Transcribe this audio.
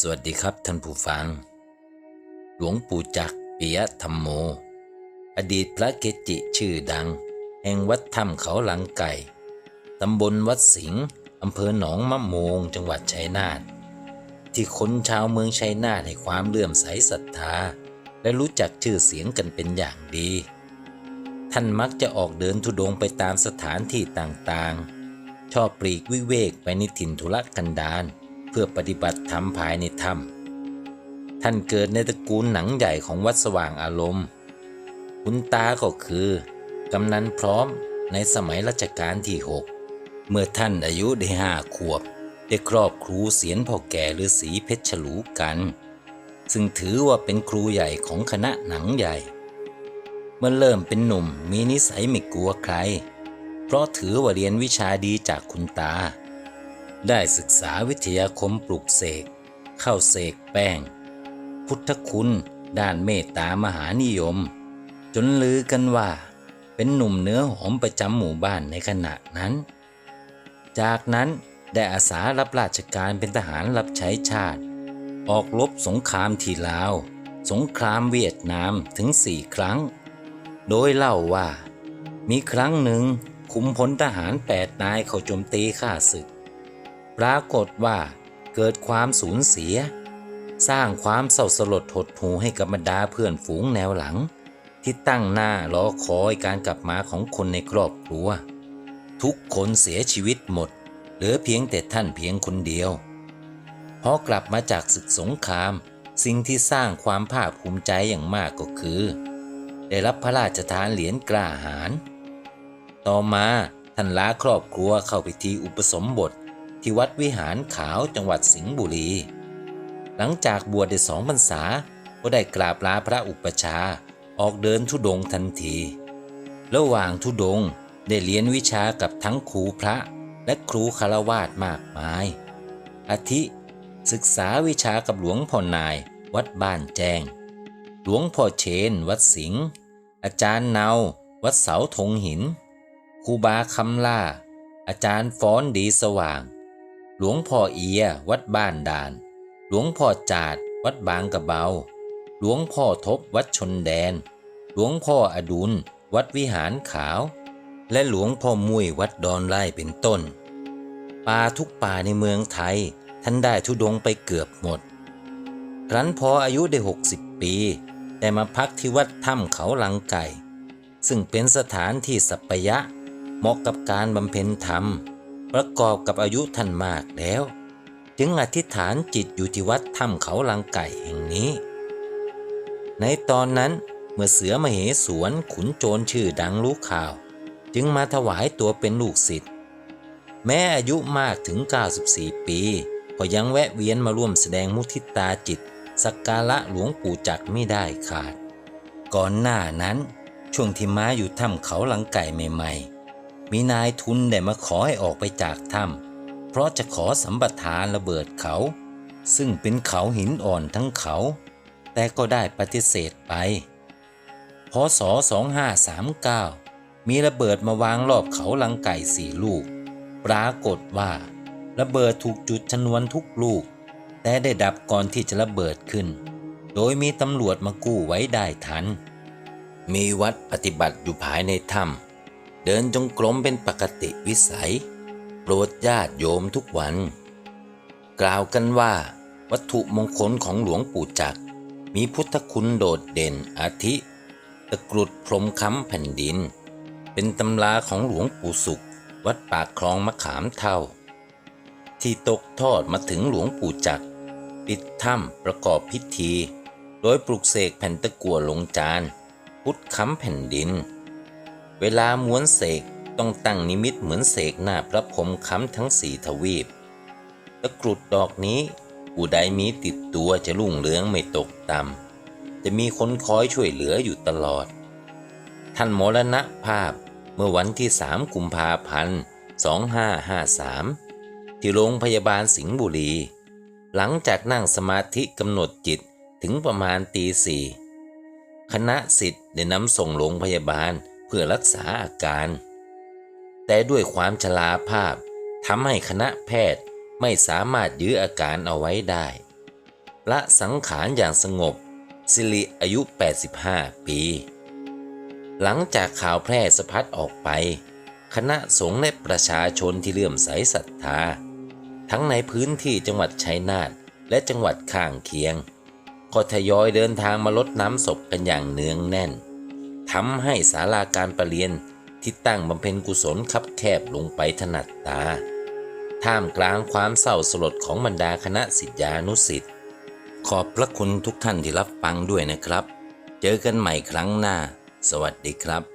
สวัสดีครับท่านผู้ฟัง หลวงปู่จักปิยธรรมโม อดีตพระเกจิชื่อดัง แห่งวัดถ้ำเขาหลังไก่ ตำบลวัดสิงห์อำเภอหนองมะโมงจังหวัดชัยนาท ที่คนชาวเมืองชัยนาทให้ความเลื่อมใสศรัทธา และรู้จักชื่อเสียงกันเป็นอย่างดี ท่านมักจะออกเดินทุดงไปตามสถานที่ต่างๆ ชอบปลีกวิเวกไปในถิ่นทุรกันดาร พื่อปฏิบัติธรรมภายในถ้ำท่านเกิดในตระกูลหนังใหญ่ของวัดสว่างอารมณ์คุณตาก็คือกำนันพร้อมในสมัยรัชกาลที่ 6 เมื่อท่านอายุได้ห้าขวบ ได้ครอบครูเสียนพ่อแก่ฤาษีเพชรฉลูกัน ซึ่งถือว่าเป็นครูใหญ่ของคณะหนังใหญ่ เมื่อเริ่มเป็นหนุ่มมีนิสัยไม่กลัวใคร เพราะถือว่าเรียนวิชาดีจากคุณตา ได้ศึกษาวิทยาคมปลุกเสก เข้าเสกแป้ง พุทธคุณด้านเมตตามหานิยม จนลือกันว่า เป็นหนุ่มเนื้อหอมประจำหมู่บ้านในขณะนั้น จากนั้นได้อาสารับราชการเป็นทหารรับใช้ชาติ ออกรบสงครามที่ลาว สงครามเวียดนามถึงสี่ครั้ง โดยเล่าว่า มีครั้งหนึ่งคุมพลทหารแปดนายเข้าโจมตีข้าศึก ปรากฏว่าเกิดความสูญเสีย สร้างความเศร้าสลดหดหูให้กับบรรดาเพื่อนฝูงแนวหลัง ที่ตั้งหน้ารอคอยการกลับมาของคนในครอบครัว ทุกคนเสียชีวิตหมด เหลือเพียงแต่ท่านเพียงคนเดียวพอกลับมาจากศึกสงคราม สิ่งที่สร้างความภาคภูมิใจอย่างมากก็คือ ได้รับพระราชทานเหรียญกล้าหาญต่อมาท่านลาครอบครัวเข้าพิธีอุปสมบท ที่วัดวิหารขาวจังหวัดสิงห์บุรี หลังจากบวชได้สองพรรษา ก็ได้กราบลาพระอุปชาออกเดินทุดงค์ทันที ระหว่างทุดงค์ได้เรียนวิชากับทั้งครูพระและครูคารวาสมากมาย อาทิ ศึกษาวิชากับหลวงพ่อนายวัดบ้านแจ้งหลวงพ่อเชน วัดสิงห์ อาจารย์เนา วัดเสาธงหิน ครูบาคำล่า อาจารย์ฟ้อนดีสว่าง หลวงพ่อเอีย วัดบ้านด่าน หลวงพ่อจาด วัดบางกระเบา หลวงพ่อทบ วัดชนแดน หลวงพ่ออดุล วัดวิหารขาว และหลวงพ่อมุ้ยวัดดอนไร่เป็นต้น ป่าทุกป่าในเมืองไทย ท่านได้ทุดงไปเกือบหมด ครั้นพออายุได้ 60 ปี ได้มาพักที่วัดถ้ำเขาลังไก่ ซึ่งเป็นสถานที่สัปยะเหมาะกับการบำเพ็ญธรรม ประกอบกับอายุท่านมากแล้ว จึงอธิษฐานจิตอยู่ที่วัดถ้ำเขาลังไก่แห่งนี้ ในตอนนั้นเมื่อเสือมเหสวนขุนโจรชื่อดังรู้ข่าว จึงมาถวายตัวเป็นลูกศิษย์แม้อายุมากถึง 94 ปี ก็ยังแวะเวียนมาร่วมแสดงมุทิตาจิต สักการะหลวงปู่จักไม่ได้ขาด ก่อนหน้านั้น ช่วงที่ม้าอยู่ถ้ำเขาหลังไก่ใหม่ๆ มีนายทุนได้มาขอให้ออกไปจากถ้ำเพราะจะขอสัมปทานระเบิดเขา ซึ่งเป็นเขาหินอ่อนทั้งเขา แต่ก็ได้ปฏิเสธไปพศ2539 มีระเบิดมาวางรอบเขาลังไก่สี่ลูก ปรากฏว่า ระเบิดถูกจุดชนวนทุกลูก แต่ได้ดับก่อนที่จะระเบิดขึ้น โดยมีตำรวจมากู้ไว้ได้ทัน มีวัดปฏิบัติอยู่ภายในถ้ำ เดินจงกรมเป็นปกติวิสัย โปรดญาติโยมทุกวัน กล่าวกันว่า วัตถุมงคลของหลวงปู่จัก มีพุทธคุณโดดเด่นอาทิ ตะกรุดพรมค้ำแผ่นดิน เป็นตำราของหลวงปู่สุข วัดปากคลองมะขามเท่า ที่ตกทอดมาถึงหลวงปู่จัก ปิดถ้ำประกอบพิธี โดยปลุกเสกแผ่นตะกั่วลงจาน พุทธค้ำแผ่นดิน เวลาม้วนเสกต้องตั้งนิมิตเหมือนเสกหน้าพระพรมค้ำทั้งสี่ทวีปตะกรุดดอกนี้ผู้ใดมีติดตัวจะรุ่งเรืองไม่ตกต่ำจะมีคนคอยช่วยเหลืออยู่ตลอด ท่านมรณภาพเมื่อวันที่3กุมภาพันธ์2553 ที่โรงพยาบาลสิงห์บุรี หลังจากนั่งสมาธิกำหนดจิตถึงประมาณตีสี่คณะสิทธิ์ได้นำส่งโรงพยาบาล พื่อรักษาอาการ แต่ด้วยความชราภาพทำให้คณะแพทย์ไม่สามารถยื้ออาการเอาไว้ได้ละสังขารอย่างสงบ สิริอายุ 85 ปี หลังจากข่าวแพร่สะพัดออกไป คณะสงฆ์และประชาชนที่เลื่อมใสศรัทธา ทั้งในพื้นที่จังหวัดชัยนาทและจังหวัดข้างเคียง ก็ทยอยเดินทางมาลดน้ำศพกันอย่างเนืองแน่น ทำให้ศาลาการประเรียนที่ตั้งบำเพ็ญกุศลคับแคบลงไปถนัดตา ท่ามกลางความเศร้าสลดของบรรดาคณะสิทธิานุสิทธิ์ขอบพระคุณทุกท่านที่รับฟังด้วยนะครับ เจอกันใหม่ครั้งหน้า สวัสดีครับ